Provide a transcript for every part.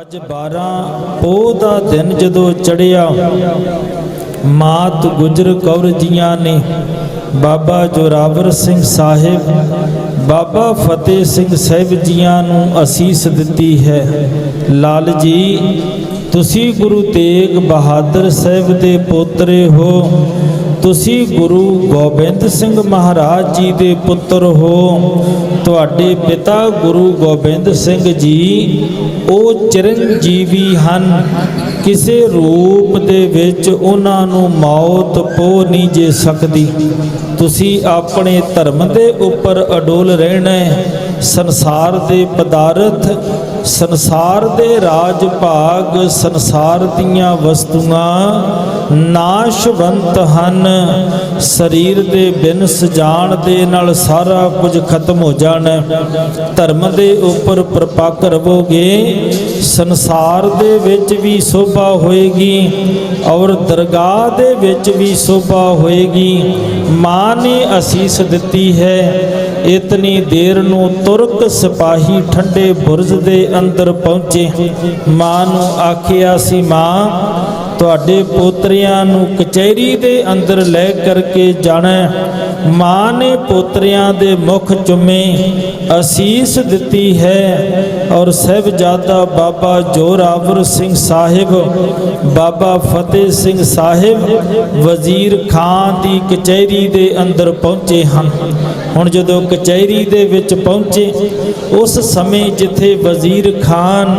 ਅੱਜ 12 ਪੋਹ ਦਾ ਦਿਨ ਜਦੋਂ ਚੜਿਆ ਮਾਤ ਗੁਜਰ ਕੌਰ ਜੀਆਂ ਨੇ। ਬਾਬਾ ਜੋਰਾਵਰ ਸਿੰਘ ਸਾਹਿਬ, ਬਾਬਾ ਫਤਿਹ ਸਿੰਘ ਸਾਹਿਬ ਜੀਆਂ ਨੂੰ ਅਸੀਸ ਦਿੱਤੀ ਹੈ। ਲਾਲ ਜੀ, ਤੁਸੀਂ ਗੁਰੂ ਤੇਗ ਬਹਾਦਰ ਸਾਹਿਬ ਦੇ ਪੋਤਰੇ ਹੋ। ਤੁਸੀਂ ਗੁਰੂ ਗੋਬਿੰਦ ਸਿੰਘ ਮਹਾਰਾਜ ਜੀ ਦੇ ਪੁੱਤਰ ਹੋ। ਤੁਹਾਡੇ ਪਿਤਾ ਗੁਰੂ ਗੋਬਿੰਦ ਸਿੰਘ ਜੀ ਉਹ ਚਿਰੰਜੀਵੀ ਹਨ। ਕਿਸੇ ਰੂਪ ਦੇ ਵਿੱਚ ਉਹਨਾਂ ਨੂੰ ਮੌਤ ਪੋ ਨਹੀਂ ਜੇ ਸਕਦੀ। ਤੁਸੀਂ ਆਪਣੇ ਧਰਮ ਦੇ ਉੱਪਰ ਅਡੋਲ ਰਹਿਣਾ ਸੰਸਾਰ ਦੇ ਪਦਾਰਥ, ਸੰਸਾਰ ਦੇ ਰਾਜ ਭਾਗ ਸੰਸਾਰ ਦੀਆਂ ਵਸਤੂਆਂ ਨਾਸ਼ਵੰਤ ਹਨ। ਸਰੀਰ ਦੇ ਬਿਨ ਸਜਾਣ ਦੇ ਨਾਲ ਸਾਰਾ ਕੁਝ ਖਤਮ ਹੋ ਜਾਣਾ ਧਰਮ ਦੇ ਉੱਪਰ ਪ੍ਰਪੱਕ ਰਵੋਗੇ, ਸੰਸਾਰ ਦੇ ਵਿੱਚ ਵੀ ਸੋਭਾ ਹੋਏਗੀ ਔਰ ਦਰਗਾਹ ਦੇ ਵਿੱਚ ਵੀ ਸੋਭਾ ਹੋਏਗੀ। ਮਾਂ ਨੇ ਅਸੀਸ ਦਿੱਤੀ ਹੈ, ਇਤਨੀ ਦੇਰ ਨੂੰ ਤੁਰਕ ਸਿਪਾਹੀ ਠੰਡੇ ਬੁਰਜ ਦੇ ਅੰਦਰ ਪਹੁੰਚੇ। ਮਾਂ ਨੂੰ ਆਖਿਆ ਸੀ, ਮਾਂ ਤੁਹਾਡੇ ਪੋਤਰਿਆਂ ਨੂੰ ਕਚਹਿਰੀ ਦੇ ਅੰਦਰ ਲੈ ਕਰਕੇ ਜਾਣਾ ਮਾਂ ਨੇ ਪੋਤਰਿਆਂ ਦੇ ਮੁਖ ਚੁੰਮੇ ਅਸੀਸ ਦਿੱਤੀ ਹੈ ਔਰ ਸਹਿਬਜ਼ਾਦਾ ਬਾਬਾ ਜੋਰਾਵਰ ਸਿੰਘ ਸਾਹਿਬ, ਬਾਬਾ ਫਤਿਹ ਸਿੰਘ ਸਾਹਿਬ, ਵਜ਼ੀਰ ਖਾਨ ਦੀ ਕਚਹਿਰੀ ਦੇ ਅੰਦਰ ਪਹੁੰਚੇ ਹਨ। ਹੁਣ ਜਦੋਂ ਕਚਹਿਰੀ ਦੇ ਵਿੱਚ ਪਹੁੰਚੇ, ਉਸ ਸਮੇਂ ਜਿੱਥੇ ਵਜ਼ੀਰ ਖਾਨ,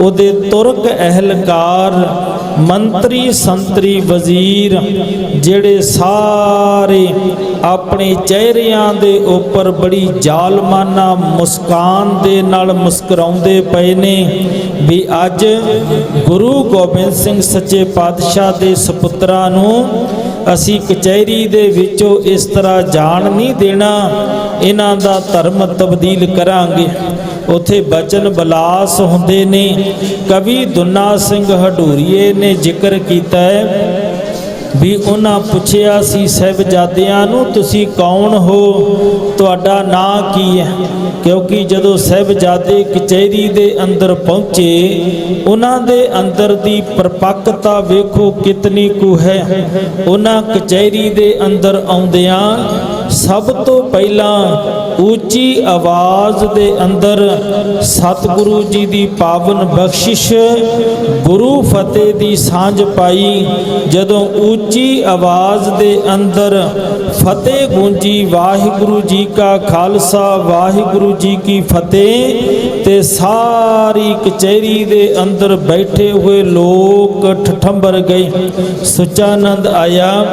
ਉਹਦੇ ਤੁਰਕ ਅਹਿਲਕਾਰ ਮੰਤਰੀ, ਸੰਤਰੀ, ਵਜ਼ੀਰ, ਜਿਹੜੇ ਸਾਰੇ ਆਪਣੇ ਚਿਹਰਿਆਂ ਦੇ ਉੱਪਰ ਬੜੀ ਜ਼ਾਲਮਾਨਾ ਮੁਸਕਾਨ ਦੇ ਨਾਲ ਮੁਸਕਰਾਉਂਦੇ ਪਏ ਨੇ ਵੀ ਅੱਜ ਗੁਰੂ ਗੋਬਿੰਦ ਸਿੰਘ ਸੱਚੇ ਪਾਤਸ਼ਾਹ ਦੇ ਸੁਪੁੱਤਰਾਂ ਨੂੰ ਅਸੀਂ ਕਚਹਿਰੀ ਦੇ ਵਿੱਚੋਂ ਇਸ ਤਰ੍ਹਾਂ ਜਾਣ ਨਹੀਂ ਦੇਣਾ। ਇਹਨਾਂ ਦਾ ਧਰਮ ਤਬਦੀਲ ਕਰਾਂਗੇ। ਉਥੇ ਬਚਨ ਬਲਾਸ ਹੁੰਦੇ ਨੇ। ਕਵੀ ਦੁਨਾ ਸਿੰਘ ਹਡੂਰੀਏ ਨੇ ਜ਼ਿਕਰ ਕੀਤਾ ਹੈ ਵੀ ਉਹਨਾਂ ਪੁੱਛਿਆ ਸੀ, ਸਹਿਬਜ਼ਾਦਿਆਂ ਨੂੰ ਤੁਸੀਂ ਕੌਣ ਹੋ? ਤੁਹਾਡਾ ਨਾਂ ਕੀ ਹੈ? ਕਿਉਂਕਿ ਜਦੋਂ ਸਹਿਬਜ਼ਾਦੇ ਕਚਹਿਰੀ ਦੇ ਅੰਦਰ ਪਹੁੰਚੇ, ਉਹਨਾਂ ਦੇ ਅੰਦਰ ਦੀ ਪਰਪੱਕਤਾ ਵੇਖੋ ਕਿਤਨੀ ਕੁ ਹੈ। ਉਹਨਾਂ ਕਚਹਿਰੀ ਦੇ ਅੰਦਰ ਆਉਂਦਿਆਂ ਸਭ ਤੋਂ ਪਹਿਲਾਂ ਉੱਚੀ ਆਵਾਜ਼ ਦੇ ਅੰਦਰ ਸਤਿਗੁਰੂ ਜੀ ਦੀ ਪਾਵਨ ਬਖਸ਼ਿਸ਼, ਗੁਰੂ ਫਤਿਹ ਦੀ ਸਾਂਝ ਪਾਈ। ਜਦੋਂ ਉੱਚੀ ਆਵਾਜ਼ ਦੇ ਅੰਦਰ ਫਤਿਹ ਗੂੰਜੀ, ਵਾਹਿਗੁਰੂ ਜੀ ਕਾ ਖਾਲਸਾ, ਵਾਹਿਗੁਰੂ ਜੀ ਕੀ ਫਤਿਹ, ਤੇ ਸਾਰੀ ਕਚਹਿਰੀ ਦੇ ਅੰਦਰ ਬੈਠੇ ਹੋਏ ਲੋਕ ਠਠੰਬਰ ਗਏ। ਸੁਚਾਨੰਦ ਆਇਆ।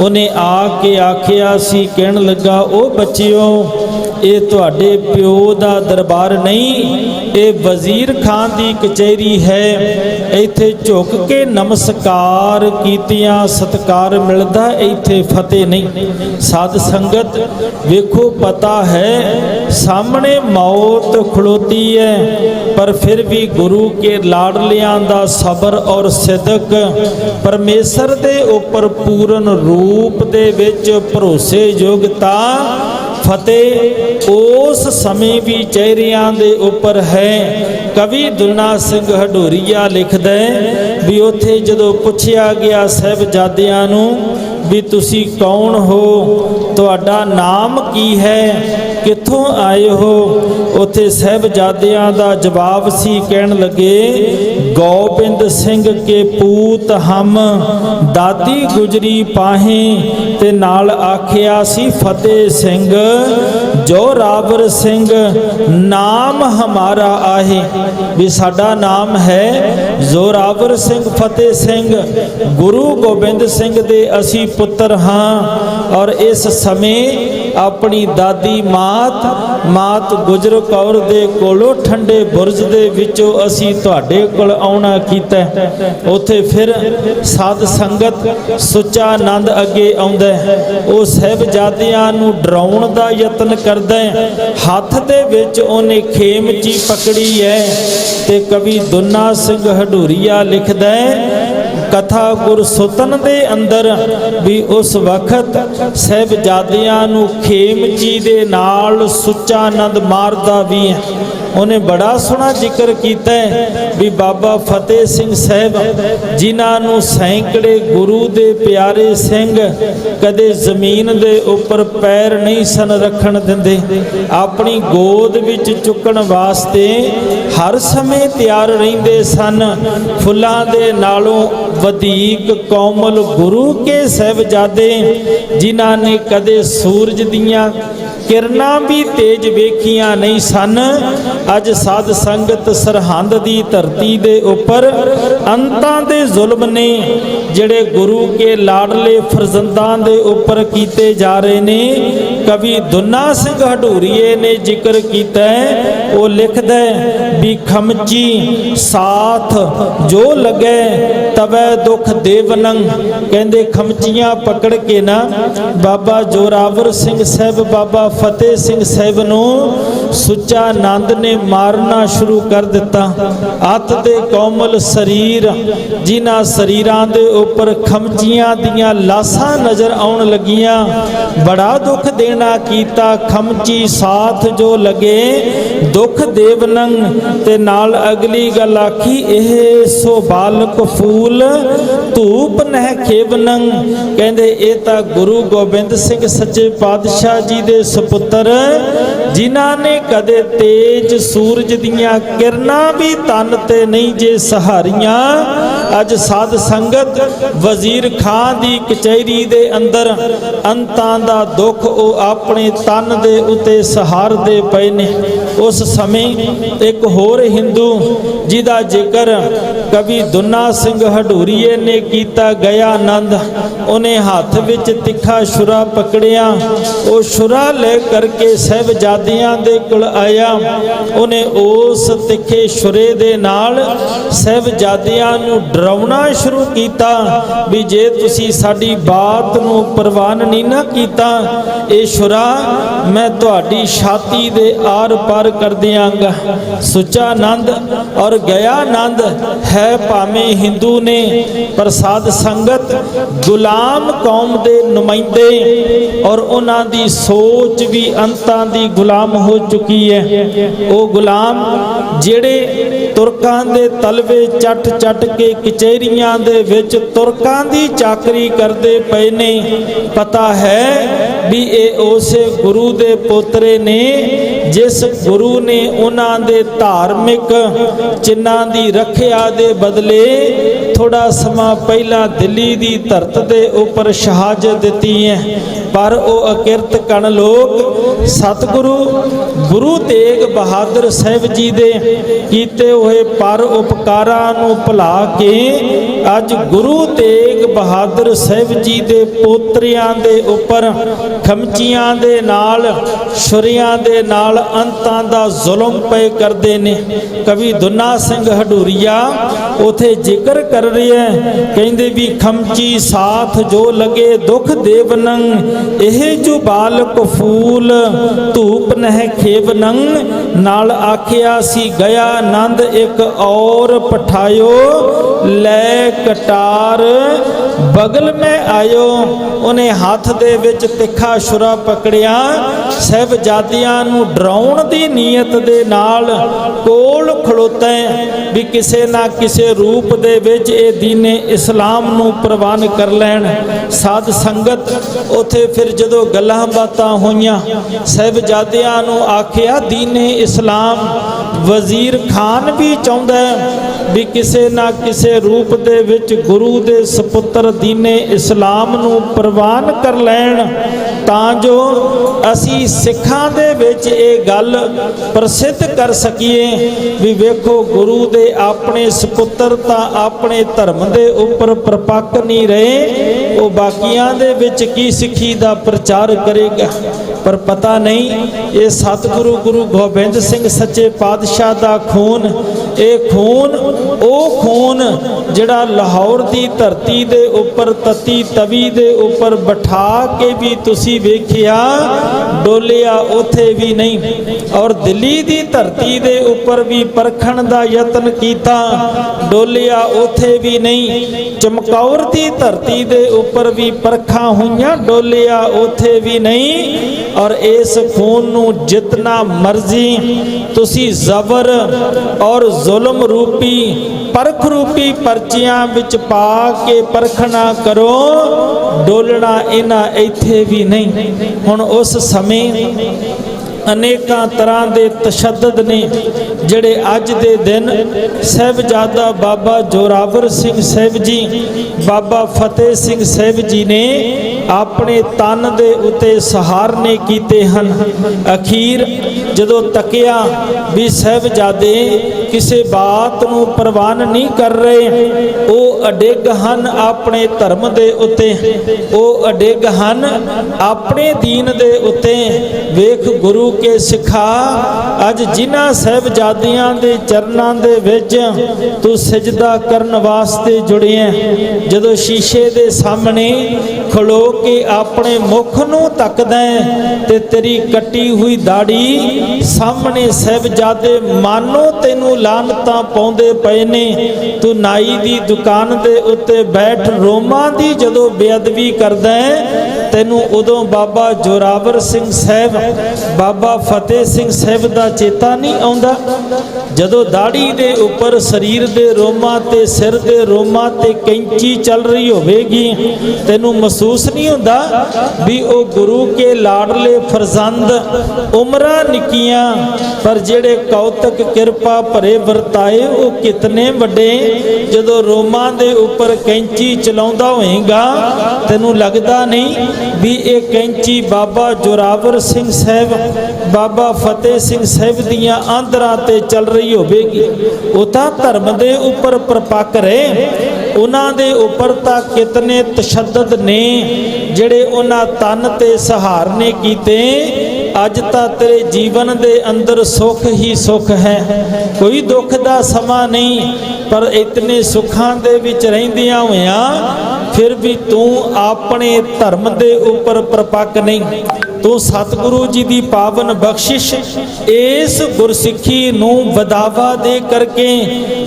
ਉਹਨੇ ਆ ਕੇ ਆਖਿਆ ਸੀ, ਕਹਿਣ ਲੱਗਾ ਉਹ ਬੱਚਿਓ, ਇਹ ਤੁਹਾਡੇ ਪਿਓ ਦਾ ਦਰਬਾਰ ਨਹੀਂ ਇਹ ਵਜ਼ੀਰ ਖਾਨ ਦੀ ਕਚਹਿਰੀ ਹੈ। ਇੱਥੇ ਝੁਕ ਕੇ ਨਮਸਕਾਰ ਕੀਤਿਆਂ, ਸਤਕਾਰ ਮਿਲਦਾ ਇੱਥੇ ਫਤਿਹ ਨਹੀਂ। ਸਾਧ ਸੰਗਤ, ਵੇਖੋ ਪਤਾ ਹੈ, ਸਾਹਮਣੇ ਮੌਤ ਖਲੋਤੀ ਹੈ, ਪਰ ਫਿਰ ਵੀ ਗੁਰੂ ਕੇ ਲਾਡਲਿਆਂ ਦਾ ਸਬਰ ਔਰ ਸਿਦਕ ਪਰਮੇਸ਼ਰ ਦੇ ਉੱਪਰ ਪੂਰਨ ਰੂਪ ਦੇ ਵਿੱਚ ਭਰੋਸੇਯੋਗਤਾ ਫਤਿਹ ਉਸ ਸਮੇਂ ਵੀ ਚਿਹਰਿਆਂ ਦੇ ਉੱਪਰ ਹੈ। ਕਵੀ ਦੁਲਨਾ ਸਿੰਘ ਹਡੂਰੀਆ ਲਿਖਦਾ ਵੀ ਉੱਥੇ ਜਦੋਂ ਪੁੱਛਿਆ ਗਿਆ ਸਹਿਬਜ਼ਾਦਿਆਂ ਨੂੰ ਵੀ ਤੁਸੀਂ ਕੌਣ ਹੋ, ਤੁਹਾਡਾ ਨਾਮ ਕੀ ਹੈ? ਕਿੱਥੋਂ ਆਏ ਹੋ? ਉੱਥੇ ਸਹਿਬਜ਼ਾਦਿਆਂ ਦਾ ਜਵਾਬ ਸੀ, ਕਹਿਣ ਲੱਗੇ, ਗੋਬਿੰਦ ਸਿੰਘ ਕੇ ਪੂਤ ਹਮ ਦਾਦੀ ਗੁਜਰੀ ਪਾਹੇ। ਤੇ ਨਾਲ ਆਖਿਆ ਸੀ, ਫਤਿਹ ਸਿੰਘ, ਜੋ ਰਾਵਰ ਸਿੰਘ, ਨਾਮ ਹਮਾਰਾ ਆਹੇ। ਵੀ ਸਾਡਾ ਨਾਮ ਹੈ ਜ਼ੋਰਾਵਰ ਸਿੰਘ, ਫਤਿਹ ਸਿੰਘ। ਗੁਰੂ ਗੋਬਿੰਦ ਸਿੰਘ ਦੇ ਅਸੀਂ ਪੁੱਤਰ ਹਾਂ ਔਰ ਇਸ ਸਮੇਂ ਆਪਣੀ ਦਾਦੀ ਮਾਤ ਮਾਤ ਗੁਜਰ ਕੌਰ ਦੇ ਕੋਲੋਂ ਠੰਡੇ ਬੁਰਜ ਦੇ ਵਿੱਚੋਂ ਅਸੀਂ ਤੁਹਾਡੇ ਕੋਲ ਆਉਣਾ ਕੀਤਾ ਉੱਥੇ ਫਿਰ ਸਾਧ ਸੰਗਤ ਸੁੱਚਾ ਆਨੰਦ ਅੱਗੇ ਆਉਂਦਾ ਉਹ ਸਹਿਬਜ਼ਾਦਿਆਂ ਨੂੰ ਡਰਾਉਣ ਦਾ ਯਤਨ ਕਰਦਾ ਹੱਥ ਦੇ ਵਿੱਚ ਉਹਨੇ ਖੇਮਚੀ ਪਕੜੀ ਹੈ ਤੇ ਕਵੀ ਦੁਨਾ ਸਿੰਘ ਹਡੂਰੀਆ ਲਿਖਦਾ ਹੈ ਕਥਾ ਗੁਰਸੁਤਨ ਦੇ ਅੰਦਰ ਵੀ ਉਸ ਵਕਤ ਸਹਿਬਜ਼ਾਦਿਆਂ ਨੂੰ ਖੇਮਚੀ ਦੇ ਨਾਲ ਸੁੱਚਾ ਆਨੰਦ ਮਾਰਦਾ ਵੀ ਹੈ। ਉਹਨੇ ਬੜਾ ਸੋਹਣਾ ਜ਼ਿਕਰ ਕੀਤਾ ਵੀ ਬਾਬਾ ਫਤਿਹ ਸਿੰਘ ਸਾਹਿਬ ਜਿਨ੍ਹਾਂ ਨੂੰ ਸੈਂਕੜੇ ਗੁਰੂ ਦੇ ਪਿਆਰੇ ਸਿੰਘ ਕਦੇ ਜ਼ਮੀਨ ਦੇ ਉੱਪਰ ਪੈਰ ਨਹੀਂ ਸਨ ਰੱਖਣ ਦਿੰਦੇ, ਆਪਣੀ ਗੋਦ ਵਿੱਚ ਚੁੱਕਣ ਵਾਸਤੇ ਹਰ ਸਮੇਂ ਤਿਆਰ ਰਹਿੰਦੇ ਸਨ। ਫੁੱਲਾਂ ਦੇ ਨਾਲੋਂ ਵਧੀਕ ਕੋਮਲ ਗੁਰੂ ਕੇ ਸਹਿਬਜ਼ਾਦੇ, ਜਿਨ੍ਹਾਂ ਨੇ ਕਦੇ ਸੂਰਜ ਦੀਆਂ ਕਿਰਨਾਂ ਵੀ ਤੇਜ ਵੇਖੀਆਂ ਨਹੀਂ ਸਨ, ਅੱਜ ਸਾਧ ਸੰਗਤ ਸਰਹੰਦ ਦੀ ਧਰਤੀ ਦੇ ਉੱਪਰ ਅੰਤਾਂ ਦੇ ਜ਼ੁਲਮ ਨੇ ਜਿਹੜੇ ਗੁਰੂ ਕੇ ਲਾਡਲੇ ਫਰਜ਼ੰਦਾਂ ਦੇ ਉੱਪਰ ਕੀਤੇ ਜਾ ਰਹੇ ਨੇ ਕਵੀ ਦੁੰਨਾ ਸਿੰਘ ਹਡੂਰੀਏ ਨੇ ਜ਼ਿਕਰ ਕੀਤਾ ਉਹ ਲਿਖਦਾ ਵੀ ਖਮਚੀ ਸਾਥ ਜੋ ਲਗੇ ਤਵੈ ਦੁਖ ਦੇਵਨੰ। ਕਹਿੰਦੇ, ਖਮਚੀਆਂ ਪਕੜ ਕੇ ਨਾ ਬਾਬਾ ਜੋਰਾਵਰ ਸਿੰਘ ਸਾਹਿਬ, ਬਾਬਾ ਫਤਿਹ ਸਿੰਘ ਸਾਹਿਬ ਨੂੰ ਸੁੱਚਾ ਆਨੰਦ ਨੇ ਮਾਰਨਾ ਸ਼ੁਰੂ ਕਰ ਦਿੱਤਾ। ਅੱਤ ਦੇ ਕੋਮਲ ਸਰੀਰ, ਜਿਨ੍ਹਾਂ ਸਰੀਰਾਂ ਦੇ ਉੱਪਰ ਖਮਚੀਆਂ ਦੀਆਂ ਲਾਸਾਂ ਨਜ਼ਰ ਆਉਣ ਲੱਗੀਆਂ, ਬੜਾ ਦੁੱਖ ਦੇਣਾ ਕੀਤਾ। ਖਮਚੀ ਸਾਥ ਜੋ ਲਗੇ, ਦੁੱਖ ਦੇਵਨੰ, ਤੇ ਨਾਲ ਅਗਲੀ ਗੱਲ ਆਖੀ, ਇਹ ਸੋ ਬਾਲਕ ਫੂਲ, ਧੂਪ ਨਹਿ ਖੇਵਨੰ। ਕਹਿੰਦੇ, ਇਹ ਤਾਂ ਗੁਰੂ ਗੋਬਿੰਦ ਸਿੰਘ ਸੱਚੇ ਪਾਤਸ਼ਾਹ ਜੀ ਦੇ ਸੁਪੁੱਤਰ ਜਿਨ੍ਹਾਂ ਨੇ ਕਦੇ ਤੇਜ ਸੂਰਜ ਦੀਆਂ ਕਿਰਨਾਂ ਵੀ ਤਨ ਤੇ ਨਹੀਂ ਜੇ ਸਹਾਰੀਆਂ ਅੱਜ ਸਾਧ ਸੰਗਤ ਵਜ਼ੀਰ ਖਾਨ ਦੀ ਕਚਹਿਰੀ ਦੇ ਅੰਦਰ ਅੰਤਾਂ ਦਾ ਦੁੱਖ ਉਹ ਆਪਣੇ ਤਨ ਦੇ ਉਤੇ ਸਹਾਰਦੇ ਪਏ ਨੇ। ਉਸ ਸਮੇਂ ਇੱਕ ਹੋਰ ਹਿੰਦੂ ਜਿਹਦਾ ਜ਼ਿਕਰ ਕਵੀ ਦੁੰਨਾ ਸਿੰਘ ਹਡੂਰੀਏ ਨੇ ਕੀਤਾ ਗਿਆ ਆਨੰਦ। ਉਹਨੇ ਹੱਥ ਵਿੱਚ ਤਿੱਖਾ ਸ਼ੁਰਾ ਪਕੜਿਆ। ਉਹ ਸ਼ੁਰਾ ਲੈ ਕਰਕੇ ਸਹਿਬਜ਼ਾਦਿਆਂ ਦੇ ਕੋਲ ਆਇਆ। ਉਹਨੇ ਉਸ ਤਿੱਖੇ ਸ਼ੁਰੇ ਦੇ ਨਾਲ ਸਹਿਬਜ਼ਾਦਿਆਂ ਨੂੰ ਡਰਾਉਣਾ ਸ਼ੁਰੂ ਕੀਤਾ ਵੀ ਜੇ ਤੁਸੀਂ ਸਾਡੀ ਬਾਤ ਨੂੰ ਪ੍ਰਵਾਨ ਨਹੀਂ ਨਾ ਕੀਤਾ ਇਹ ਮੈਂ ਤੁਹਾਡੀ ਛਾਤੀ ਦੇ ਆਰ ਪਾਰ ਕਰ ਦਿਆਂਗਾ ਸੁੱਚਾ ਆਨੰਦ ਔਰ ਗਿਆ ਆਨੰਦ ਹੈ ਭਾਵੇਂ ਹਿੰਦੂ ਨੇ ਪਰ ਸਾਧ ਸੰਗਤ ਗੁਲਾਮ ਕੌਮ ਦੇ ਨੁਮਾਇੰਦੇ ਔਰ ਉਹਨਾਂ ਦੀ ਸੋਚ ਵੀ ਅੰਤਾਂ ਦੀ ਗੁਲਾਮ ਹੋ ਚੁੱਕੀ ਹੈ। ਉਹ ਗੁਲਾਮ ਜਿਹੜੇ ਤੁਰਕਾਂ ਦੇ ਤਲਵੇ ਚੱਟ ਚੱਟ ਕੇ ਕਚਹਿਰੀਆਂ ਦੇ ਵਿੱਚ ਤੁਰਕਾਂ ਦੀ ਚਾਕਰੀ ਕਰਦੇ ਪਏ ਨੇ। ਪਤਾ ਹੈ ਵੀ ਇਹ ਉਸੇ ਗੁਰੂ ਦੇ ਪੋਤਰੇ ਨੇ ਜਿਸ ਗੁਰੂ ਨੇ ਉਹਨਾਂ ਦੇ ਧਾਰਮਿਕ ਚਿੰਨਾਂ ਦੀ ਰੱਖਿਆ ਦੇ ਬਦਲੇ ਥੋੜਾ ਸਮਾਂ ਪਹਿਲਾਂ ਦਿੱਲੀ ਦੀ ਧਰਤ ਦੇ ਉੱਪਰ ਸ਼ਹਾਦਤ ਦਿੱਤੀ ਹੈ, ਪਰ ਉਹ ਅਕਿਰਤ ਕਣ ਲੋਕ ਸਤਿਗੁਰੂ ਗੁਰੂ ਤੇਗ ਬਹਾਦਰ ਸਾਹਿਬ ਜੀ ਦੇ ਕੀਤੇ ਹੋਏ ਪਰ ਉਪਕਾਰਾਂ ਨੂੰ ਭੁਲਾ ਕੇ ਅੱਜ ਗੁਰੂ ਤੇਗ ਬਹਾਦਰ ਸਾਹਿਬ ਜੀ ਦੇ ਪੋਤਰਿਆਂ ਦੇ ਉੱਪਰ ਖਮਚੀਆਂ ਦੇ ਨਾਲ, ਛੁਰੀਆਂ ਦੇ ਨਾਲ ਅੰਤਾਂ ਦਾ ਜ਼ੁਲਮ ਪਏ ਕਰਦੇ ਨੇ। ਕਵੀ ਦੁੰਨਾ ਸਿੰਘ ਹਡੂਰੀਆ ਉਥੇ ਜ਼ਿਕਰ ਕਰ ਰਿਹਾ ਕਹਿੰਦੇ ਵੀ ਖਮਚੀ ਸਾਥ ਜੋ ਲਗੇ ਦੁਖ ਦੇਵਨੰ, ਇਹ ਜੋ ਬਾਲਕ ਫੂਲ ਧੂਪ ਨਹਿ ਖੇਵਨੰ, ਨਾਲ ਆਖਿਆ ਸੀ ਗਿਆ ਆਨੰਦ ਇੱਕ ਔਰ ਪਠਾਇਓ, ਲੈ ਕਟਾਰ ਬਗਲ ਮੈਂ ਆਇਓ, ਉਹਨੇ ਹੱਥ ਦੇ ਵਿੱਚ ਤਿੱਖਾ ਛੁਰਾ ਪਕੜਿਆ। ਸਹਿਬਜ਼ਾਦਿਆਂ ਨੂੰ ਡਰਾਉਣ ਦੀ ਨੀਅਤ ਦੇ ਨਾਲ ਕੋਲ ਖਲੋਤਾ ਵੀ ਕਿਸੇ ਨਾ ਕਿਸੇ ਰੂਪ ਦੇ ਵਿੱਚ ਇਹ ਦੀਨੇ ਇਸਲਾਮ ਨੂੰ ਪ੍ਰਵਾਨ ਕਰ ਲੈਣ। ਸਾਧ ਸੰਗਤ ਉਥੇ ਫਿਰ ਜਦੋਂ ਗੱਲਾਂ ਬਾਤਾਂ ਹੋਈਆਂ ਸਹਿਬਜ਼ਾਦਿਆਂ ਨੂੰ ਆਖਿਆ, ਦੀਨੇ ਇਸਲਾਮ ਵਜ਼ੀਰ ਖਾਨ ਵੀ ਚਾਹੁੰਦਾ ਵੀ ਕਿਸੇ ਨਾ ਕਿਸੇ ਰੂਪ ਦੇ ਵਿੱਚ ਗੁਰੂ ਦੇ ਸੁਪੁੱਤਰ ਦੀਨੇ ਇਸਲਾਮ ਨੂੰ ਪ੍ਰਵਾਨ ਕਰ ਲੈਣ, ਤਾਂ ਜੋ ਅਸੀਂ ਸਿੱਖਾਂ ਦੇ ਵਿੱਚ ਇਹ ਗੱਲ ਪ੍ਰਸਿੱਧ ਕਰ ਸਕੀਏ ਵੀ ਵੇਖੋ ਗੁਰੂ ਦੇ ਆਪਣੇ ਸੁਪੁੱਤਰ ਤਾਂ ਆਪਣੇ ਧਰਮ ਦੇ ਉੱਪਰ ਪ੍ਰਪੱਕ ਨਹੀਂ ਰਹੇ ਉਹ ਬਾਕੀਆਂ ਦੇ ਵਿੱਚ ਕੀ ਸਿੱਖੀ ਦਾ ਪ੍ਰਚਾਰ ਕਰੇਗਾ? ਪਰ ਪਤਾ ਨਹੀਂ, ਇਹ ਸਤਿਗੁਰੂ ਗੁਰੂ ਗੋਬਿੰਦ ਸਿੰਘ ਸੱਚੇ ਪਾਤਸ਼ਾਹ ਦਾ ਖੂਨ, ਇਹ ਖੂਨ, ਉਹ ਖੂਨ ਜਿਹੜਾ ਲਾਹੌਰ ਦੀ ਧਰਤੀ ਦੇ ਉੱਪਰ ਤਤੀ ਤਵੀ ਦੇ ਉੱਪਰ ਬਿਠਾ ਕੇ ਵੀ ਤੁਸੀਂ ਵੇਖਿਆ ਡੋਲਿਆ ਉਥੇ ਵੀ ਨਹੀਂ, ਔਰ ਦਿੱਲੀ ਦੀ ਧਰਤੀ ਦੇ ਉੱਪਰ ਵੀ ਪਰਖਣ ਦਾ ਯਤਨ ਕੀਤਾ। ਡੋਲਿਆ ਉਥੇ ਵੀ ਨਹੀਂ, ਚਮਕੌਰ ਦੀ ਧਰਤੀ ਦੇ ਉੱਪਰ ਵੀ ਪਰਖਾਂ ਹੋਈਆਂ। ਡੋਲਿਆ ਉਥੇ ਵੀ ਨਹੀਂ, ਔਰ ਇਸ ਖੂਨ ਨੂੰ ਜਿਤਨਾ ਮਰਜ਼ੀ ਤੁਸੀਂ ਜ਼ਬਰ ਔਰ ਜ਼ੁਲਮ ਰੂਪੀ ਪਰਖ ਰੂਪੀ ਪਰਚੀਆਂ ਵਿੱਚ ਪਾ ਕੇ ਪਰਖਣਾ ਕਰੋ, ਡੋਲਣਾ ਇਹਨਾਂ ਇੱਥੇ ਵੀ ਨਹੀਂ। ਹੁਣ ਉਸ ਸਮੇਂ ਅਨੇਕਾਂ ਤਰ੍ਹਾਂ ਦੇ ਤਸ਼ੱਦਦ ਨੇ, ਜਿਹੜੇ ਅੱਜ ਦੇ ਦਿਨ ਸਹਿਬਜ਼ਾਦਾ ਬਾਬਾ ਜੋਰਾਵਰ ਸਿੰਘ ਸਾਹਿਬ ਜੀ, ਬਾਬਾ ਫਤਿਹ ਸਿੰਘ ਸਾਹਿਬ ਜੀ ਨੇ ਆਪਣੇ ਤਨ ਦੇ ਉਤੇ ਸਹਾਰਨੇ ਕੀਤੇ ਹਨ। ਅਖੀਰ ਜਦੋਂ ਤੱਕਿਆ ਵੀ ਸਹਿਬਜ਼ਾਦੇ ਕਿਸੇ ਬਾਤ ਨੂੰ ਪ੍ਰਵਾਨ ਨਹੀਂ ਕਰ ਰਹੇ, ਉਹ ਅਡਿੱਗ ਹਨ ਆਪਣੇ ਧਰਮ ਦੇ ਉੱਤੇ, ਉਹ ਅਡਿੱਗ ਹਨ ਆਪਣੇ ਦੀਨ ਦੇ ਉੱਤੇ। ਵੇਖ ਗੁਰੂ ਕੇ ਸਿੱਖਾ, ਅੱਜ ਜਿਨ੍ਹਾਂ ਸਹਿਬਜ਼ਾਦਿਆਂ ਦੇ ਚਰਨਾਂ ਦੇ ਵਿੱਚ ਤੂੰ ਸਜਦਾ ਕਰਨ ਵਾਸਤੇ ਜੁੜਿਆ। ਜਦੋਂ ਸ਼ੀਸ਼ੇ ਦੇ ਸਾਹਮਣੇ ਖਲੋ ਕੇ ਆਪਣੇ ਮੁਖ ਨੂੰ ਤੱਕਦਾ ਤੇ ਤੇਰੀ ਕੱਟੀ ਹੋਈ ਦਾੜੀ ਸਾਹਮਣੇ ਸਹਿਬਜ਼ਾਦੇ, ਮਾਨੋ ਤੈਨੂੰ ਲਾਨਤਾਂ ਪਾਉਂਦੇ ਪਏ ਨੇ। ਤੂੰ ਨਾਈ ਦੀ ਦੁਕਾਨ ਦੇ ਉੱਤੇ ਬੈਠ, ਰੋਮਾਂ ਦੀ ਜਦੋਂ ਬੇਅਦਬੀ ਕਰਦਾ ਹੈ ਤੈਨੂੰ ਉਦੋਂ ਬਾਬਾ ਜੋਰਾਵਰ ਸਿੰਘ ਸਾਹਿਬ, ਬਾਬਾ ਫਤਿਹ ਸਿੰਘ ਸਾਹਿਬ ਦਾ ਚੇਤਾ ਨਹੀਂ ਆਉਂਦਾ? ਜਦੋਂ ਦਾੜੀ ਦੇ ਉੱਪਰ ਸਰੀਰ ਦੇ ਰੋਮਾਂ ਤੇ ਸਿਰ ਦੇ ਰੋਮਾਂ ਤੇ ਕੈਂਚੀ ਚੱਲ ਰਹੀ ਹੋਵੇਗੀ, ਤੈਨੂੰ ਮਹਿਸੂਸ ਨਹੀਂ ਹੁੰਦਾ ਵੀ ਉਹ ਗੁਰੂ ਕੇ ਲਾਡਲੇ ਫਰਜ਼ੰਦ ਉਮਰਾਂ ਨਿੱਕੀਆਂ, ਪਰ ਜਿਹੜੇ ਕੌਤਕ ਕਿਰਪਾ ਭਰੇ ਵਰਤਾਏ, ਉਹ ਕਿਤਨੇ ਵੱਡੇ? ਜਦੋਂ ਰੋਮਾਂ ਦੇ ਉੱਪਰ ਕੈਂਚੀ ਚਲਾਉਂਦਾ ਹੋਏਗਾ, ਤੈਨੂੰ ਲੱਗਦਾ ਨਹੀਂ ਵੀ ਇਹ ਕੈਂਚੀ ਬਾਬਾ ਜੋਰਾਵਰ ਸਿੰਘ ਸਾਹਿਬ, ਬਾਬਾ ਫਤਿਹ ਸਿੰਘ ਸਾਹਿਬ ਦੀਆਂ ਆਂਦਰਾਂ ਤੇ ਚੱਲ ਰਹੀ ਹੋਵੇਗੀ। ਉਹ ਤਾਂ ਧਰਮ ਦੇ ਉੱਪਰ ਪ੍ਰਪੱਕ ਰਹੇ, ਉਹਨਾਂ ਦੇ ਉੱਪਰ ਤਾਂ ਕਿਤਨੇ ਤਸ਼ੱਦਦ ਨੇ, ਜਿਹੜੇ ਉਹਨਾਂ ਤਨ ਤੇ ਸਹਾਰਨੇ ਕੀਤੇ। ਅੱਜ ਤਾਂ ਤੇਰੇ ਜੀਵਨ ਦੇ ਅੰਦਰ ਸੁੱਖ ਹੀ ਸੁੱਖ ਹੈ। ਕੋਈ ਦੁੱਖ ਦਾ ਸਮਾਂ ਨਹੀਂ, ਪਰ ਇਤਨੇ ਸੁੱਖਾਂ ਦੇ ਵਿੱਚ ਰਹਿੰਦਿਆਂ ਹੋਇਆਂ ਫਿਰ ਵੀ ਤੂੰ ਆਪਣੇ ਧਰਮ ਦੇ ਉੱਪਰ ਪ੍ਰਪੱਕ ਨਹੀਂ। ਤੂੰ ਸਤਿਗੁਰੂ ਜੀ ਦੀ ਪਾਵਨ ਬਖਸ਼ਿਸ਼, ਇਸ ਗੁਰਸਿੱਖੀ ਨੂੰ ਵਧਾਵਾ ਦੇ ਕਰਕੇ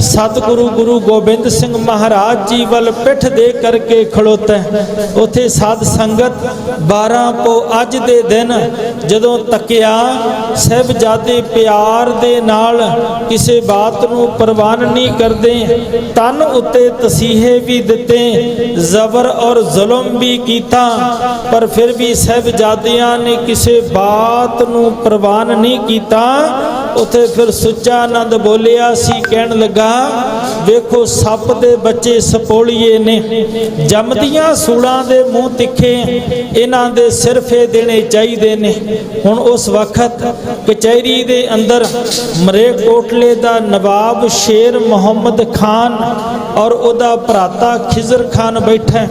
ਸਤਿਗੁਰੂ ਗੁਰੂ ਗੋਬਿੰਦ ਸਿੰਘ ਮਹਾਰਾਜ ਜੀ ਵੱਲ ਪਿੱਠ ਦੇ ਕਰਕੇ ਖਲੋਤਾ ਹੈ। ਸਾਧ ਸੰਗਤ 12 ਪੋ ਅੱਜ ਦੇ ਦਿਨ ਜਦੋਂ ਤੱਕਿਆ, ਸਹਿਬਜ਼ਾਦੇ ਪਿਆਰ ਦੇ ਨਾਲ ਕਿਸੇ ਬਾਤ ਨੂੰ ਪ੍ਰਵਾਨ ਨਹੀਂ ਕਰਦੇ, ਤਨ ਉੱਤੇ ਤਸੀਹੇ ਵੀ ਦਿੱਤੇ, ਜ਼ਬਰ ਔਰ ਜ਼ੁਲਮ ਵੀ ਕੀਤਾ, ਪਰ ਫਿਰ ਵੀ ਸਹਿਬਜ਼ਾਦਿਆਂ ਨੇ ਕਿਸੇ ਬਾਤ ਨੂੰ ਪ੍ਰਵਾਨ ਨਹੀਂ ਕੀਤਾ, ਉਥੇ ਫਿਰ ਸੁੱਚਾ ਆਨੰਦ ਬੋਲਿਆ ਸੀ, ਕਹਿਣ ਲੱਗਾ, ਵੇਖੋ ਸੱਪ ਦੇ ਬੱਚੇ ਸਪੋਲੀਏ ਨੇ, ਜੰਮਦੀਆਂ ਸੂਲਾਂ ਦੇ ਮੂੰਹ ਤਿੱਖੇ, ਇਹਨਾਂ ਦੇ ਸਿਰਫੇ ਦੇਣੇ ਚਾਹੀਦੇ ਨੇ। ਹੁਣ ਉਸ ਵਕਤ ਕਚਹਿਰੀ ਦੇ ਅੰਦਰ ਮਰੇ ਕੋਟਲੇ ਦਾ ਨਵਾਬ ਸ਼ੇਰ ਮੁਹੰਮਦ ਖਾਨ ਔਰ ਉਹਦਾ ਭਰਾਤਾ ਖਿਜ਼ਰ ਖਾਨ ਬੈਠਾ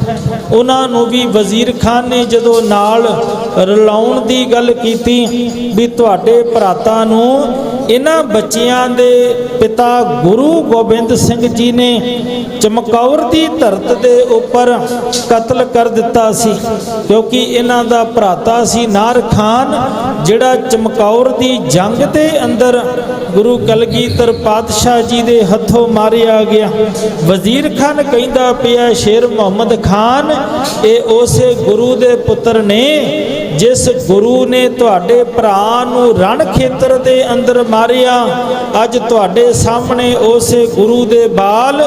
ਉਹਨਾਂ ਨੂੰ ਵੀ ਵਜ਼ੀਰ ਖਾਨ ਨੇ ਜਦੋਂ ਨਾਲ ਰਲਾਉਣ ਦੀ ਗੱਲ ਕੀਤੀ ਵੀ ਤੁਹਾਡੇ ਭਰਾਤਾ ਨੂੰ ਇਹਨਾਂ ਬੱਚਿਆਂ ਦੇ ਪਿਤਾ ਗੁਰੂ ਗੋਬਿੰਦ ਸਿੰਘ ਜੀ ਨੇ ਚਮਕੌਰ ਦੀ ਧਰਤ ਦੇ ਉੱਪਰ ਕਤਲ ਕਰ ਦਿੱਤਾ ਸੀ, ਕਿਉਂਕਿ ਇਹਨਾਂ ਦਾ ਭਰਾਤਾ ਸੀ ਨਾਰ ਖਾਨ, ਜਿਹੜਾ ਚਮਕੌਰ ਦੀ ਜੰਗ ਦੇ ਅੰਦਰ ਗੁਰੂ ਕਲਗੀਧਰ ਪਾਤਸ਼ਾਹ ਜੀ ਦੇ ਹੱਥੋਂ ਮਾਰਿਆ ਗਿਆ। ਵਜ਼ੀਰ ਖਾਨ ਕਹਿੰਦਾ ਪਿਆ, ਸ਼ੇਰ ਮੁਹੰਮਦ ਖਾਨ, ਇਹ ਉਸੇ ਗੁਰੂ ਦੇ ਪੁੱਤਰ ਨੇ ਜਿਸ ਗੁਰੂ ਨੇ ਤੁਹਾਡੇ ਭਰਾ ਨੂੰ ਰਣ ਖੇਤਰ ਦੇ ਅੰਦਰ ਮਾਰਿਆ, ਅੱਜ ਤੁਹਾਡੇ ਸਾਹਮਣੇ ਉਸੇ ਗੁਰੂ ਦੇ ਬਾਲ,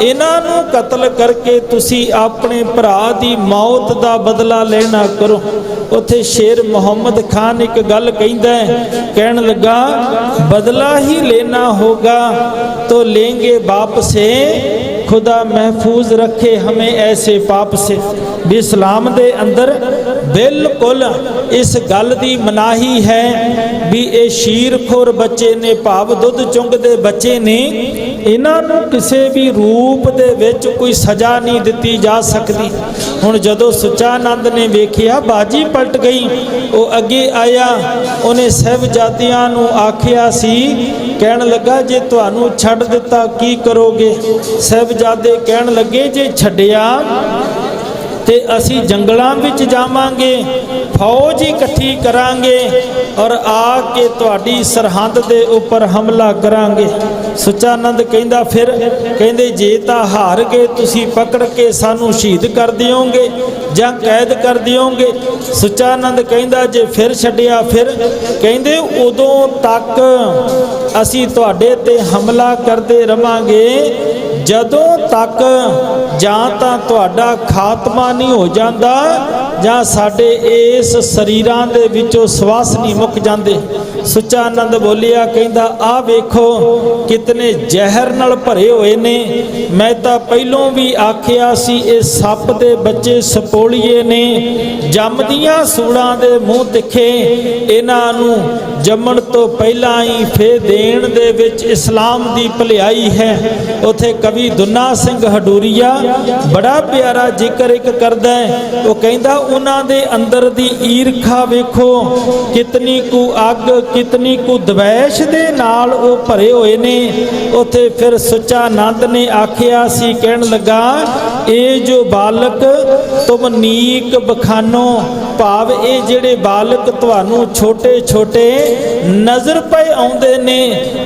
ਇਹਨਾਂ ਨੂੰ ਕਤਲ ਕਰਕੇ ਤੁਸੀਂ ਆਪਣੇ ਭਰਾ ਦੀ ਮੌਤ ਦਾ ਬਦਲਾ ਲੈਣਾ ਕਰੋ। ਉੱਥੇ ਸ਼ੇਰ ਮੁਹੰਮਦ ਖਾਨ ਇੱਕ ਗੱਲ ਕਹਿੰਦਾ ਹੈ, ਕਹਿਣ ਲੱਗਾ, ਬਦਲਾ ਹੀ ਲੈਣਾ ਹੋਗਾ, ਤੋ ਲੇਂਗੇ ਬਾਪ ਸੇ ਖੁਦਾ ਮਹਿਫੂਜ਼ ਰੱਖੇ ਹਮੇ ਐਸੇ ਪਾਪ ਸੇ। ਵੀ ਦੇ ਅੰਦਰ ਬਿਲਕੁਲ ਇਸ ਗੱਲ ਦੀ ਮਨਾਹੀ ਹੈ ਵੀ ਇਹ ਸ਼ੀਰਖੋਰ ਬੱਚੇ ਨੇ, ਭਾਵ ਦੁੱਧ ਚੁੰਗਦੇ ਬੱਚੇ ਨੇ, ਇਹਨਾਂ ਨੂੰ ਕਿਸੇ ਵੀ ਰੂਪ ਦੇ ਵਿੱਚ ਕੋਈ ਸਜ਼ਾ ਨਹੀਂ ਦਿੱਤੀ ਜਾ ਸਕਦੀ। ਹੁਣ ਜਦੋਂ ਸੁਚਾਨੰਦ ਨੇ ਵੇਖਿਆ, ਬਾਜੀ ਪਲਟ ਗਈ, ਉਹ ਅੱਗੇ ਆਇਆ, ਉਹਨੇ ਸਹਿਬਜ਼ਾਦਿਆਂ ਨੂੰ ਆਖਿਆ ਸੀ, ਕਹਿਣ ਲੱਗਾ, ਜੇ ਤੁਹਾਨੂੰ ਛੱਡ ਦਿੱਤਾ, ਕੀ ਕਰੋਗੇ? ਸਾਹਿਬਜ਼ਾਦੇ ਕਹਿਣ ਲੱਗੇ, ਜੇ ਛੱਡਿਆ ਤੇ ਅਸੀਂ ਜੰਗਲਾਂ ਵਿੱਚ ਜਾਵਾਂਗੇ, ਫੌਜ ਇਕੱਠੀ ਕਰਾਂਗੇ ਔਰ ਆ ਕੇ ਤੁਹਾਡੀ ਸਰਹੰਦ ਦੇ ਉੱਪਰ ਹਮਲਾ ਕਰਾਂਗੇ। ਸੁਚਾਨੰਦ ਕਹਿੰਦਾ ਫਿਰ, ਕਹਿੰਦੇ ਜੇ ਤਾਂ ਹਾਰ ਕੇ ਤੁਸੀਂ ਪਕੜ ਕੇ ਸਾਨੂੰ ਸ਼ਹੀਦ ਕਰ ਦਿਓਗੇ ਜਾਂ ਕੈਦ ਕਰ ਦਿਓਗੇ। ਸੁਚਾਨੰਦ ਕਹਿੰਦਾ ਜੇ ਫਿਰ ਛੱਡਿਆ ਫਿਰ, ਕਹਿੰਦੇ ਉਦੋਂ ਤੱਕ ਅਸੀਂ ਤੁਹਾਡੇ ਤੇ ਹਮਲਾ ਕਰਦੇ ਰਵਾਂਗੇ। ਜਦੋਂ ਤੱਕ ਜਾਂ ਤਾਂ ਤੁਹਾਡਾ ਖਾਤਮਾ ਨਹੀਂ ਹੋ ਜਾਂਦਾ ਜਾਂ ਸਾਡੇ ਇਸ ਸਰੀਰਾਂ ਦੇ ਵਿੱਚੋਂ ਸਵਾਸ ਨਹੀਂ ਮੁੱਕ ਜਾਂਦੇ। ਸੁੱਚਾ ਆਨੰਦ ਬੋਲਿਆ, ਕਹਿੰਦਾ, ਆ ਵੇਖੋ, ਕਿਤਨੇ ਜ਼ਹਿਰ ਨਾਲ ਭਰੇ ਹੋਏ ਨੇ। ਮੈਂ ਤਾਂ ਪਹਿਲੋਂ ਵੀ ਆਖਿਆ ਸੀ, ਇਹ ਸੱਪ ਦੇ ਬੱਚੇ ਸਪੋਲੀਏ ਨੇ। ਜੰਮਦੀਆਂ ਸੂੜਾਂ ਦੇ ਮੂੰਹ ਤਿੱਖੇ, ਇਹਨਾਂ ਨੂੰ ਜੰਮਣ ਤੋਂ ਪਹਿਲਾਂ ਹੀ ਫੇ ਦੇਣ ਦੇ ਵਿੱਚ ਇਸਲਾਮ ਦੀ ਭਲਾਈ ਹੈ। ਉਥੇ ਕਵੀ ਦੁਨਾ ਸਿੰਘ ਹਡੂਰੀਆ ਬੜਾ ਪਿਆਰਾ ਜ਼ਿਕਰ ਇੱਕ ਕਰਦਾ ਹੈ। ਉਹ ਕਹਿੰਦਾ, ਉਹਨਾਂ ਦੇ ਅੰਦਰ ਦੀ ਈਰਖਾ ਵੇਖੋ, ਕਿਤਨੀ ਕੁ ਅੱਗ, ਕਿਤਨੀ ਕੁ ਦਵੈਸ਼ ਦੇ ਨਾਲ ਉਹ ਭਰੇ ਹੋਏ ਨੇ। ਉਥੇ ਫਿਰ ਸੁੱਚਾ ਆਨੰਦ ਨੇ ਆਖਿਆ ਸੀ, ਕਹਿਣ ਲੱਗਾ, ਇਹ ਜੋ ਬਾਲਕ, ਤੁਮ ਨੀਕ ਬਖਾਨੋ ਭਾਵ ਇਹ ਜਿਹੜੇ ਬਾਲਕ ਤੁਹਾਨੂੰ ਛੋਟੇ ਛੋਟੇ ਨਜ਼ਰ ਪਏ ਆਉਂਦੇ ਨੇ,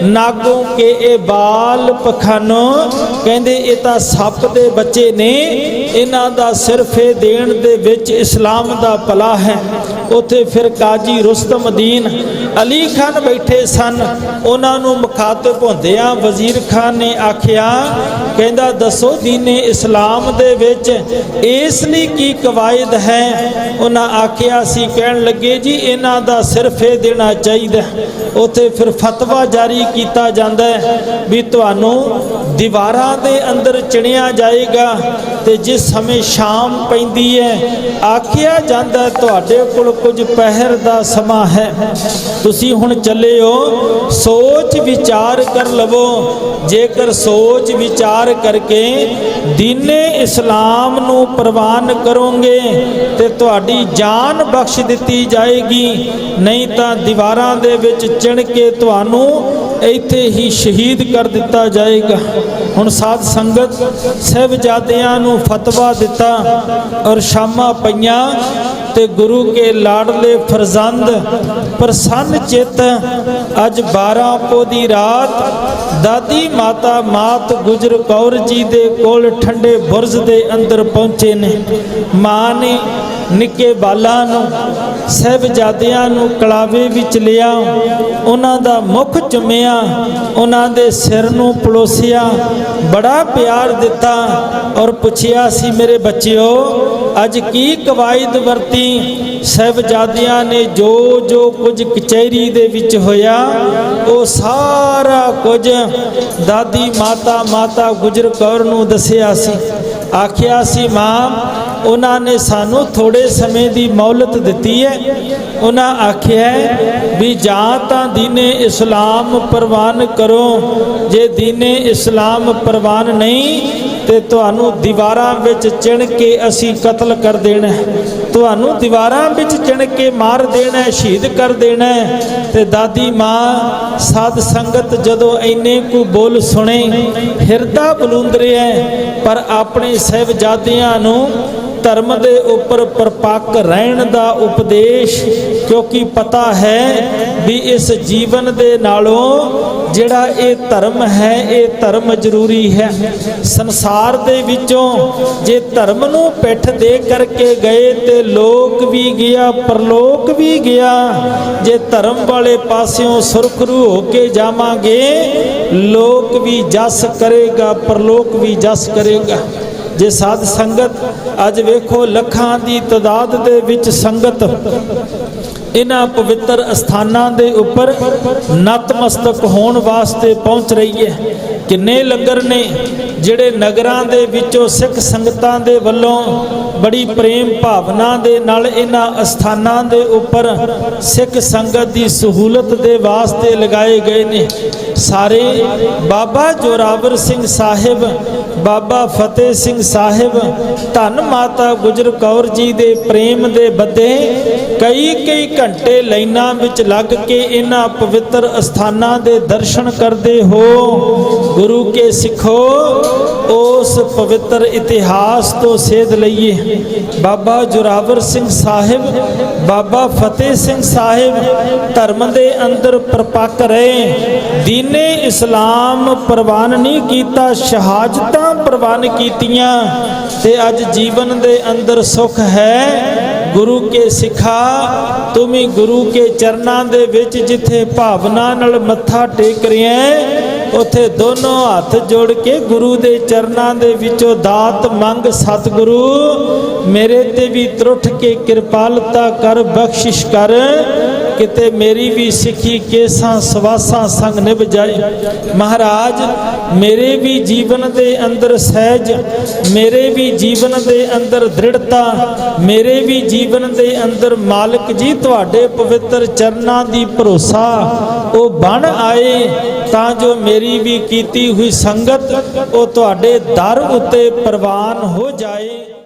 ਨਾਗੋਂ ਕੇ ਇਹ ਬਾਲ ਪਖਾਨੋ ਕਹਿੰਦੇ ਇਹ ਤਾਂ ਸੱਪ ਦੇ ਬੱਚੇ ਨੇ ਇਹਨਾਂ ਦਾ ਸਿਰਫ ਇਹ ਦੇਣ ਦੇ ਵਿੱਚ ਇਸਲਾਮ ਦਾ ਭਲਾ ਹੈ। ਉਥੇ ਫਿਰ ਕਾਜੀ ਰੁਸਤਮਦੀਨ ਅਲੀ ਖਾਨ ਬੈਠੇ ਸਨ। ਉਹਨਾਂ ਨੂੰ ਮੁਖਾਤਬ ਹੁੰਦਿਆਂ ਵਜ਼ੀਰ ਖਾਨ ਨੇ ਆਖਿਆ, ਕਹਿੰਦਾ, ਦੱਸੋ ਦੀਨੇ ਇਸਲਾਮ ਦੇ ਵਿੱਚ ਇਸ ਲਈ ਕੀ ਕਵਾਇਦ ਹੈ? ਉਹਨਾਂ ਆਖਿਆ ਸੀ ਕਹਿਣ ਲੱਗੇ ਜੀ, ਇਹਨਾਂ ਦਾ ਸਿਰਫ ਇਹ ਦੇਣਾ ਚਾਹੀਦਾ ਉਥੇ ਫਿਰ ਫਤਵਾ ਜਾਰੀ ਕੀਤਾ ਜਾਂਦਾ ਹੈ ਵੀ ਤੁਹਾਨੂੰ ਦੀਵਾਰਾਂ ਦੇ ਅੰਦਰ ਚਿਣਿਆ ਜਾਏਗਾ ਤੇ ਜਿਸ ਸਮੇਂ ਸ਼ਾਮ ਪੈਂਦੀ ਹੈ। ਆਖਿਆ ਜਾਂਦਾ ਤੁਹਾਡੇ ਕੋਲ ਕੁਝ ਪਹਿਰ ਦਾ ਸਮਾਂ ਹੈ। ਤੁਸੀਂ ਹੁਣ ਚੱਲੇ ਹੋ ਸੋਚ ਵਿਚਾਰ ਕਰ ਲਵੋ। ਜੇਕਰ ਸੋਚ ਵਿਚਾਰ ਕਰਕੇ ਦੀਨੇ ਇਸਲਾਮ ਨੂੰ ਪ੍ਰਵਾਨ ਕਰੋਗੇ, ਤੇ ਤੁਹਾਡੀ ਜਾਨ ਬਖਸ਼ ਦਿੱਤੀ ਜਾਏਗੀ। ਨਹੀਂ ਤਾਂ ਦੀਵਾਰਾਂ ਦੇ ਵਿੱਚ ਚਿਣ ਕੇ ਤੁਹਾਨੂੰ ਇੱਥੇ ਹੀ ਸ਼ਹੀਦ ਕਰ ਦਿੱਤਾ ਜਾਏਗਾ। ਹੁਣ ਸਾਧ ਸੰਗਤ ਸਹਿਬਜ਼ਾਦਿਆਂ ਨੂੰ ਫਤਵਾ ਦਿੱਤਾ ਔਰ ਸ਼ਾਮਾਂ ਪਈਆਂ ਤੇ ਗੁਰੂ ਕੇ ਲਾਡਲੇ ਫਰਜ਼ੰਦ ਪ੍ਰਸੰਨ ਚਿੱਤ ਅੱਜ 12 ਪੋ ਦੀ ਰਾਤ ਦਾਦੀ ਮਾਤਾ ਮਾਤ ਗੁਜਰ ਕੌਰ ਜੀ ਦੇ ਕੋਲ ਠੰਡੇ ਬੁਰਜ ਦੇ ਅੰਦਰ ਪਹੁੰਚੇ ਨੇ। ਮਾਂ ਨੇ ਨਿੱਕੇ ਬਾਲਾਂ ਨੂੰ, ਸਹਿਬਜ਼ਾਦਿਆਂ ਨੂੰ ਕਲਾਵੇ ਵਿੱਚ ਲਿਆ। ਉਹਨਾਂ ਦਾ ਮੁਖ ਚੁੰਮਿਆ, ਉਹਨਾਂ ਦੇ ਸਿਰ ਨੂੰ ਪਲੋਸਿਆ, ਬੜਾ ਪਿਆਰ ਦਿੱਤਾ ਔਰ ਪੁੱਛਿਆ ਸੀ, ਮੇਰੇ ਬੱਚਿਓ, ਅੱਜ ਕੀ ਕਵਾਇਦ ਵਰਤੀ? ਸਹਿਬਜ਼ਾਦਿਆਂ ਨੇ ਜੋ ਜੋ ਕੁਝ ਕਚਹਿਰੀ ਦੇ ਵਿੱਚ ਹੋਇਆ, ਉਹ ਸਾਰਾ ਕੁਝ ਦਾਦੀ ਮਾਤਾ ਮਾਤਾ ਗੁਜਰ ਕੌਰ ਨੂੰ ਦੱਸਿਆ ਸੀ। ਆਖਿਆ ਸੀ, ਮਾਂ, ਉਹਨਾਂ ਨੇ ਸਾਨੂੰ ਥੋੜੇ ਸਮੇਂ ਦੀ ਮੌਲਤ ਦਿੱਤੀ ਹੈ। ਉਹਨਾਂ ਆਖਿਆ, ਵੀ ਜਾਂ ਤਾਂ ਦੀਨੇ ਇਸਲਾਮ ਪ੍ਰਵਾਨ ਕਰੋ। ਜੇ ਦੀਨੇ ਇਸਲਾਮ ਪ੍ਰਵਾਨ ਨਹੀਂ ਤੇ ਤੁਹਾਨੂੰ ਦੀਵਾਰਾਂ ਵਿੱਚ ਚਿਣ ਕੇ ਅਸੀਂ ਕਤਲ ਕਰ ਦੇਣਾ ਤੁਹਾਨੂੰ ਦੀਵਾਰਾਂ ਵਿੱਚ ਚਿਣ ਕੇ ਮਾਰ ਦੇਣਾ ਸ਼ਹੀਦ ਕਰ ਦੇਣਾ ਹੈ। ਤੇ ਦਾਦੀ ਮਾਂ ਸਾਧ ਸੰਗਤ ਜਦੋਂ ਇੰਨੇ ਕੋ ਬੋਲ ਸੁਣੇ ਹਿਰਦਾ ਬਲੁੰਦ ਰਿਹਾ ਹੈ, ਪਰ ਆਪਣੇ ਸਹਿਬਜ਼ਾਦਿਆਂ ਨੂੰ ਧਰਮ ਦੇ ਉੱਪਰ ਪਰਪੱਕ ਰਹਿਣ ਦਾ ਉਪਦੇਸ਼ ਕਿਉਂਕਿ ਪਤਾ ਹੈ ਵੀ ਇਸ ਜੀਵਨ ਦੇ ਨਾਲੋਂ ਜਿਹੜਾ ਇਹ ਧਰਮ ਹੈ, ਇਹ ਧਰਮ ਜ਼ਰੂਰੀ ਹੈ। ਸੰਸਾਰ ਦੇ ਵਿੱਚੋਂ ਜੇ ਧਰਮ ਨੂੰ ਪਿੱਠ ਦੇ ਕਰਕੇ ਗਏ ਤੇ ਲੋਕ ਵੀ ਗਿਆ, ਪਰਲੋਕ ਵੀ ਗਿਆ, ਜੇ ਧਰਮ ਵਾਲੇ ਪਾਸਿਓਂ ਸੁਰਖਰੂ ਹੋ ਕੇ ਜਾਵਾਂਗੇ, ਲੋਕ ਵੀ ਜਸ ਕਰੇਗਾ, ਪਰਲੋਕ ਵੀ ਜਸ ਕਰੇਗਾ। ਜੇ ਸਾਧ ਸੰਗਤ ਅੱਜ ਵੇਖੋ ਲੱਖਾਂ ਦੀ ਤਦਾਦ ਦੇ ਵਿੱਚ ਸੰਗਤ ਇਹਨਾਂ ਪਵਿੱਤਰ ਅਸਥਾਨਾਂ ਦੇ ਉੱਪਰ ਨਤਮਸਤਕ ਹੋਣ ਵਾਸਤੇ ਪਹੁੰਚ ਰਹੀ ਹੈ। ਕਿੰਨੇ ਲੰਗਰ ਨੇ? ਜਿਹੜੇ ਨਗਰਾਂ ਦੇ ਵਿੱਚੋਂ ਸਿੱਖ ਸੰਗਤਾਂ ਦੇ ਵੱਲੋਂ ਬੜੀ ਪ੍ਰੇਮ ਭਾਵਨਾ ਦੇ ਨਾਲ ਇਹਨਾਂ ਅਸਥਾਨਾਂ ਦੇ ਉੱਪਰ ਸਿੱਖ ਸੰਗਤ ਦੀ ਸਹੂਲਤ ਦੇ ਵਾਸਤੇ ਲਗਾਏ ਗਏ ਨੇ। ਸਾਰੇ ਬਾਬਾ ਜੋਰਾਵਰ ਸਿੰਘ ਸਾਹਿਬ, ਬਾਬਾ ਫਤਿਹ ਸਿੰਘ ਸਾਹਿਬ, ਧੰਨ ਮਾਤਾ ਗੁਜਰ ਕੌਰ ਜੀ ਦੇ ਪ੍ਰੇਮ ਦੇ ਬੱਦੇ ਕਈ ਕਈ ਘੰਟੇ ਲਾਈਨਾਂ ਵਿੱਚ ਲੱਗ ਕੇ ਇਹਨਾਂ ਪਵਿੱਤਰ ਅਸਥਾਨਾਂ ਦੇ ਦਰਸ਼ਨ ਕਰਦੇ ਹੋ। ਗੁਰੂ ਕੇ ਸਿੱਖੋ। ਉਸ ਪਵਿੱਤਰ ਇਤਿਹਾਸ ਤੋਂ ਸੇਧ ਲਈਏ। ਬਾਬਾ ਜੋਰਾਵਰ ਸਿੰਘ ਸਾਹਿਬ, ਬਾਬਾ ਫਤਿਹ ਸਿੰਘ ਸਾਹਿਬ ਧਰਮ ਦੇ ਅੰਦਰ ਪ੍ਰਪੱਕ ਰਹੇ। ਦੀਨੇ ਇਸਲਾਮ ਪ੍ਰਵਾਨ ਨਹੀਂ ਕੀਤਾ, ਸ਼ਹਾਦਤਾਂ ਪ੍ਰਵਾਨ ਕੀਤੀਆਂ ਤੇ ਅੱਜ ਜੀਵਨ ਦੇ ਅੰਦਰ ਸੁਖ ਹੈ। ਗੁਰੂ ਕੇ ਸਿੱਖਾ, ਤੁਮੀ ਗੁਰੂ ਕੇ ਚਰਨਾਂ ਦੇ ਵਿੱਚ ਜਿੱਥੇ ਭਾਵਨਾ ਨਾਲ ਮੱਥਾ ਟੇਕ ਰਿਹਾ ਉਥੇ ਦੋਨੋਂ ਹੱਥ ਜੋੜ ਕੇ ਗੁਰੂ ਦੇ ਚਰਨਾਂ ਦੇ ਵਿੱਚੋਂ ਦਾਤ ਮੰਗ ਸਤਿਗੁਰੂ, ਮੇਰੇ ਤੇ ਵੀ ਤਰੁੱਠ ਕੇ ਕਿਰਪਾਲਤਾ ਕਰ, ਬਖਸ਼ਿਸ਼ ਕਰ, ਕਿਤੇ ਮੇਰੀ ਵੀ ਸਿੱਖੀ ਕੇਸਾਂ, ਸਵਾਸਾਂ ਸੰਗ ਨਿਭ ਜਾਏ। ਮਹਾਰਾਜ, ਮੇਰੇ ਵੀ ਜੀਵਨ ਦੇ ਅੰਦਰ ਸਹਿਜ, ਮੇਰੇ ਵੀ ਜੀਵਨ ਦੇ ਅੰਦਰ ਦ੍ਰਿੜਤਾ, ਮੇਰੇ ਵੀ ਜੀਵਨ ਦੇ ਅੰਦਰ ਮਾਲਕ ਜੀ, ਤੁਹਾਡੇ ਪਵਿੱਤਰ ਚਰਨਾਂ ਦੀ ਭਰੋਸਾ, ਉਹ ਬਣ ਆਏ। ਤਾਂ ਜੋ ਮੇਰੀ ਵੀ ਕੀਤੀ ਹੋਈ ਸੰਗਤ ਉਹ ਤੁਹਾਡੇ ਦਰ ਉੱਤੇ ਪ੍ਰਵਾਨ ਹੋ ਜਾਏ।